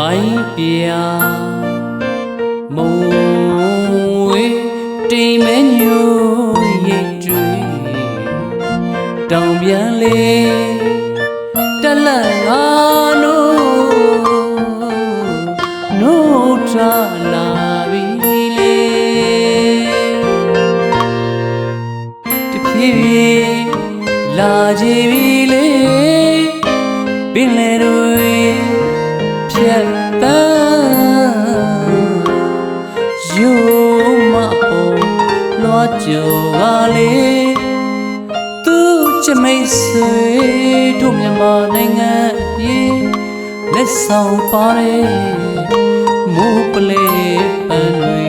မိုင်းပြာမုံဝေးတိမ်မဲညိုရိတ်တွေ့တောင်ပြန်လေးတလန့်ငါနိုးနိုးထလာပြီလေတဖြည်းဖြည်းလာကြည့်ပြီလေပင်လေတို့ ကြော်ကလေးသူချစ်မိတ်ဆွေတို့မြန်မာနိုင်ငံရေလက်ဆောင်ပါတယ်မူပလေပန်တွေ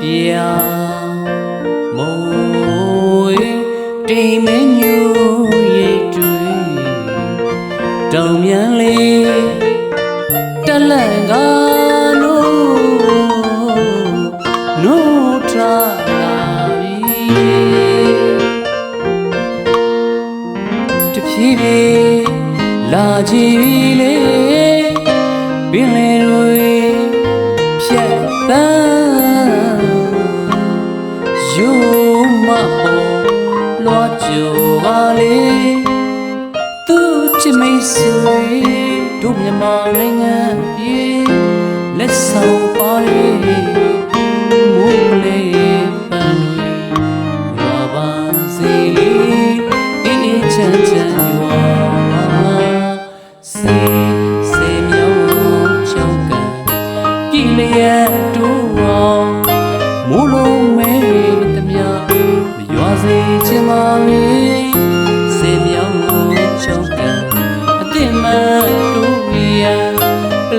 ပြမိုးတိမ်မညူရိတ်တွေတောင်မြန်လေးတလန့်ကနို့နို့ထလာပြီတဖြည်းဖြည်းလာကြည့်ပြီလေပင်လေတွေ လေသူချစ်မိတ်ဆွေတို့မြန်မာနိုင်ငံပြေလက်ဆောင်ပါလေ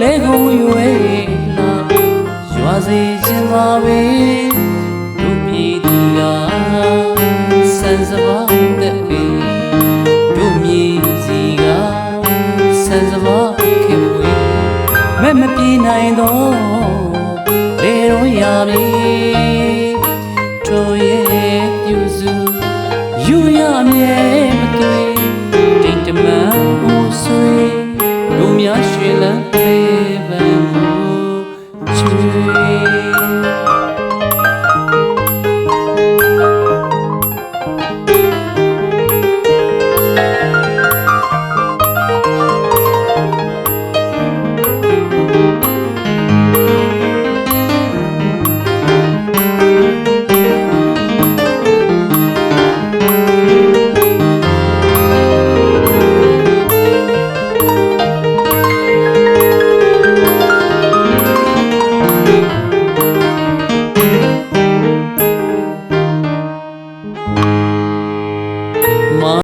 လဲကုန်ရွယ်လာရွာစေချင်ပါပဲတို့ပြည်သူကစံစပါတဲ့ပေတို့မြေစီကစံစပါခင်ဝေးမဲ့မပြေနိုင်တော့လေတော့ရပြီ